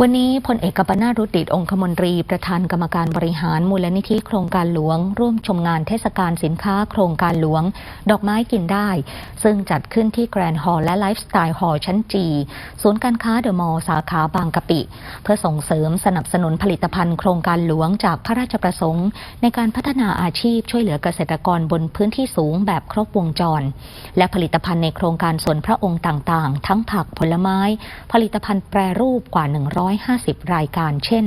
วันนี้พลเอกกัปนารุดิตองคมนตรี ประธานกรรมการบริหารมูลนิธิโครงการหลวง ร่วมชมงานเทศกาลสินค้าโครงการหลวง ดอกไม้กินได้ ซึ่งจัดขึ้นที่แกรนด์ฮอลล์และไลฟ์สไตล์ฮอลล์ชั้นจีศูนย์การค้าเดอะมอลล์สาขาบางกะปิ เพื่อส่งเสริมสนับสนุนผลิตภัณฑ์โครงการหลวงจากพระราชประสงค์ ในการพัฒนาอาชีพช่วยเหลือเกษตรกรบนพื้นที่สูงแบบครบวงจร และผลิตภัณฑ์ในโครงการส่วนพระองค์ต่างๆ ทั้งผักผลไม้ ผลิตภัณฑ์แปรรูปกว่า150 รายการ เช่น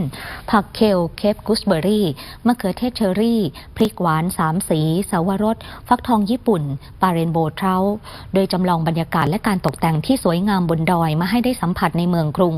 ผักเคลเคปกุสเบอรี่มะเขือเทศเชอรี่ พริกหวานสามสี สาวรส ฟักทองญี่ปุ่น ปาเรนโบเทราโดยจำลองบรรยากาศและการตกแต่งที่สวยงามบนดอยมาให้ได้สัมผัสในเมืองกรุง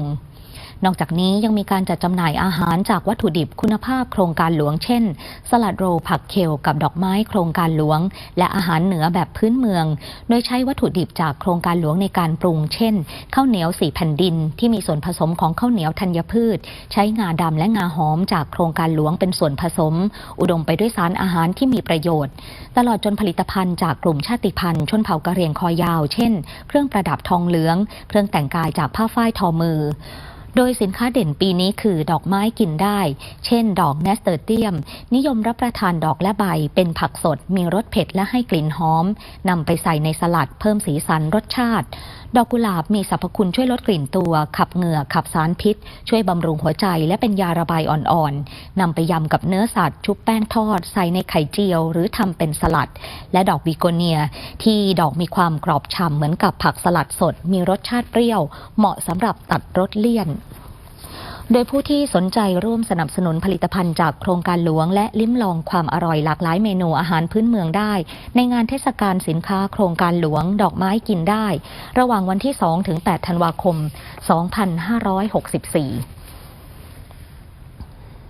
นอกจากนี้ยังมีการจัดจำหน่ายอาหารจากวัตถุดิบคุณภาพโครงการหลวงเช่น สลัดโรผักเคลกับดอกไม้โครงการหลวง และอาหารเหนือแบบพื้นเมือง โดยใช้วัตถุดิบจากโครงการหลวงในการปรุง เช่นข้าวเหนียวสีแผ่นดิน ที่มีส่วนผสมของข้าวเหนียวธัญพืช ใช้งาดำและงาหอมจากโครงการหลวงเป็นส่วนผสม อุดมไปด้วยสารอาหารที่มีประโยชน์ ตลอดจนผลิตภัณฑ์จากกลุ่มชาติพันธุ์ชนเผ่ากะเหรี่ยงคอยาว เช่น เครื่องประดับทองเหลือง เครื่องแต่งกายจากผ้าฝ้ายทอมือ โดยสินค้าเด่นปีนี้คือดอกไม้กินได้ เช่น ดอกแนสเตอร์เตียม นิยมรับประทานดอกและใบ เป็นผักสด มีรสเผ็ดและให้กลิ่นหอมนำไปใส่ในสลัดเพิ่มสีสันรสชาติ ดอกกุหลาบมีสรรพคุณช่วยลดกลิ่นตัว ขับเหงื่อขับสารพิษ ช่วยบำรุงหัวใจและเป็นยาระบายอ่อนๆนำไปยำกับเนื้อสัตว์ ชุบแป้งทอด ใส่ในไข่เจียว หรือทำเป็นสลัด และดอกบิโกเนีย ที่ดอกมีความกรอบฉ่ำเหมือนกับผักสลัดสด มีรสชาติเปรี้ยว เหมาะสำหรับตัดรสเลี่ยน โดยผู้ที่สนใจร่วมสนับสนุนผลิตภัณฑ์จากโครงการหลวง และลิ้มลองความอร่อยหลากหลายเมนูอาหารพื้นเมืองได้ ในงานเทศกาลสินค้าโครงการหลวง ดอกไม้กินได้ ระหว่างวันที่ 2 ถึง 8 ธันวาคม 2564